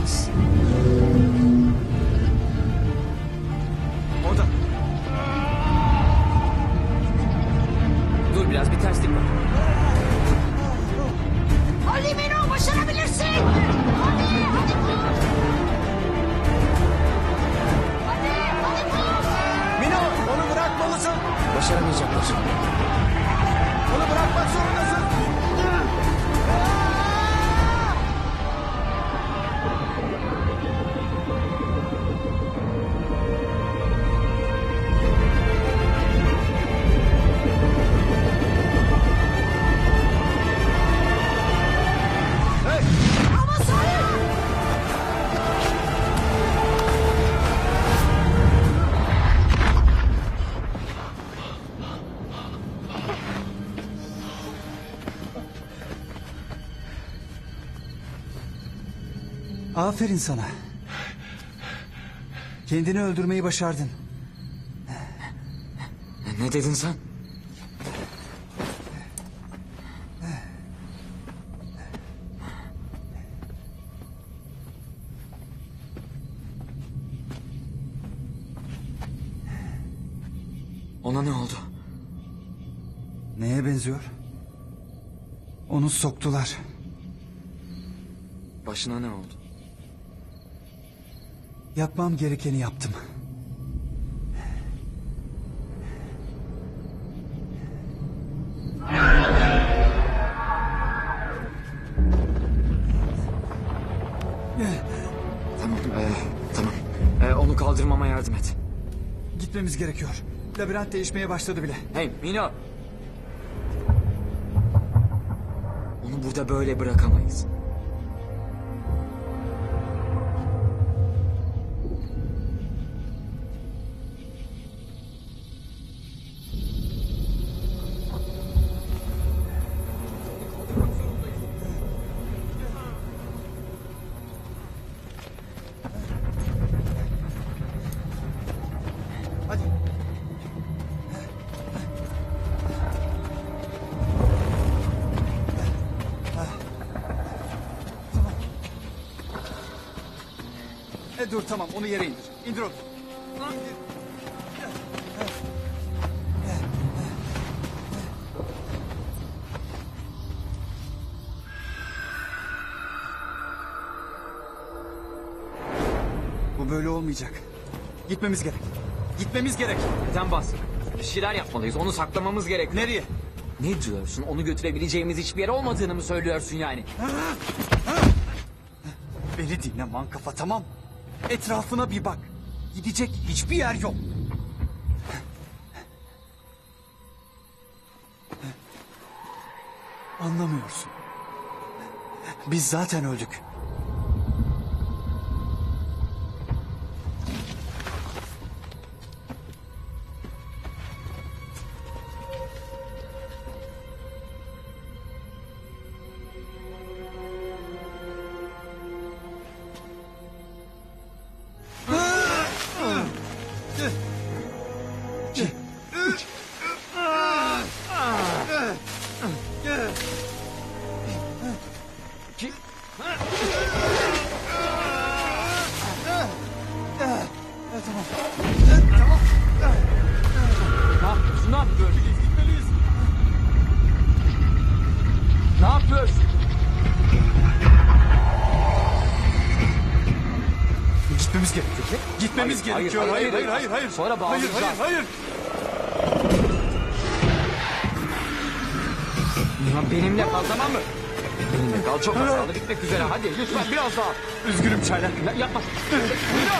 olamaz. Orada. Dur biraz bir terslik var. Ali Mino başarabilirsin. Hadi hadi koş. Hadi hadi koş. Mino onu bırakmalısın. Başaramayacaklar. Aferin sana. Kendini öldürmeyi başardın. Ne dedin sen? Ona ne oldu? Neye benziyor? Onu soktular. Başına ne oldu? Yapmam gerekeni yaptım. Tamam, ee, tamam. Ee, onu kaldırmama yardım et. Gitmemiz gerekiyor. Labirent değişmeye başladı bile. Hey Mino. Onu burada böyle bırakamayız. E dur tamam onu yere indir. İndir onu. Bu böyle olmayacak. Gitmemiz gerek. Gitmemiz gerek. Neden bahsediyorsun? Bir şeyler yapmalıyız. Onu saklamamız gerek. Nereye? Ne diyorsun? Onu götürebileceğimiz hiçbir yer olmadığını mı söylüyorsun yani? Beni dinle man kafa tamam. Etrafına bir bak. Gidecek hiçbir yer yok. Anlamıyorsun. Biz zaten öldük. Gitmemiz gerekiyor. Gitmemiz Hayır, gerekiyor. hayır, Hayır, hayır, hayır, hayır, hayır. hayır. Sonra Hayır, bağlayacağız. hayır, hayır. Ya benimle kal tamam mı? Benimle kal. Çok az kaldı. Bitmek üzere. Hadi lütfen biraz daha. Üzgünüm Çaylak. Ya, yapma. Mino!